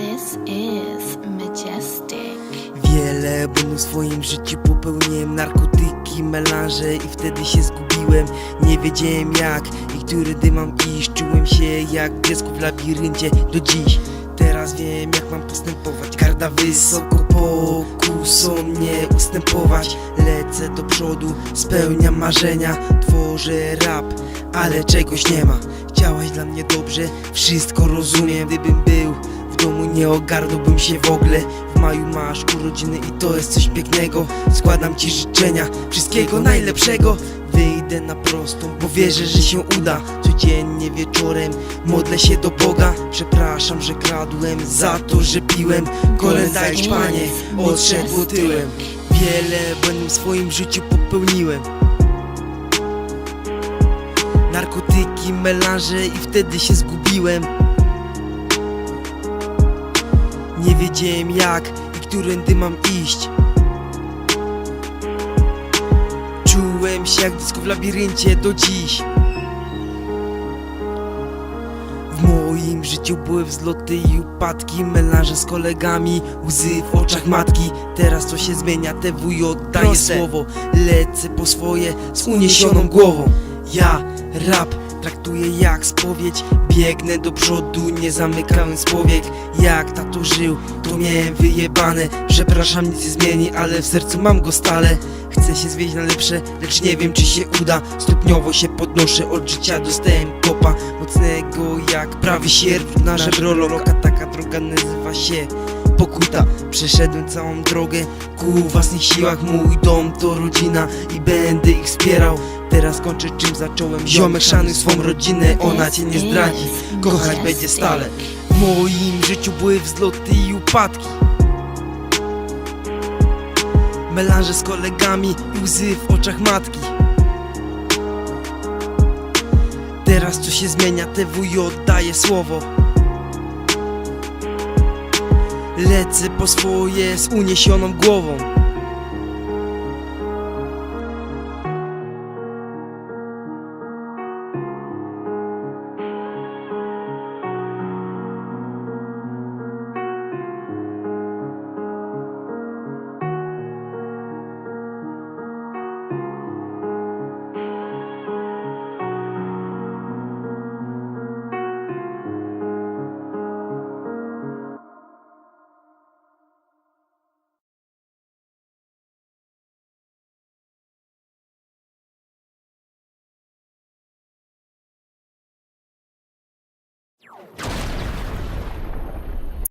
This is majestic. Wiele błędów w swoim życiu popełniłem narkotyki, melanże i wtedy się zgubiłem. Nie wiedziałem jak i któredy mam iść. Czułem się jak dziecko w labiryncie do dziś. Teraz wiem jak mam postępować Garda wysoko pokusą mnie, ustępować Lecę do przodu, spełniam marzenia Tworzę rap, ale czegoś nie ma Chciałeś dla mnie dobrze, wszystko rozumiem Gdybym był nie ogarnąłbym się w ogóle. W maju masz urodziny i to jest coś pięknego. Składam ci życzenia, wszystkiego najlepszego. Wyjdę na prostą, bo wierzę, że się uda. Codziennie wieczorem modlę się do Boga. Przepraszam, że kradłem za to, że piłem. I panie, odszedł tyłem. Wiele błędów w swoim życiu popełniłem. Narkotyki, melanże i wtedy się zgubiłem Nie wiedziałem jak i którędy mam iść. Czułem się jak dziecko w labiryncie do dziś. W moim życiu były wzloty i upadki Melanże z kolegami, łzy w oczach matki. Teraz to się zmienia, TWJ daje Proste. słowo. Lecę po swoje z uniesioną głową. Ja rap traktuję jak spowiedź. Biegnę do przodu, nie zamykając powiek Jak tato żył, to miałem wyjebane. Przepraszam, nic nie zmieni, ale w sercu mam go stale Chcę się zwieść na lepsze, lecz nie wiem czy się uda. Stopniowo się podnoszę, od życia dostałem kopa Mocnego jak prawy sierp na żebro loka. Taka droga nazywa się pokuta. Przeszedłem całą drogę ku własnych siłach. Mój dom to rodzina i będę ich wspierał. Teraz kończę czym zacząłem. Ziomek szanuj swą rodzinę, ona cię nie zdradzi. Kochać będzie stale. W moim życiu były wzloty i upadki Melanże z kolegami i łzy w oczach matki. Teraz co się zmienia, TWJ daje słowo. Lecę po swoje z uniesioną głową you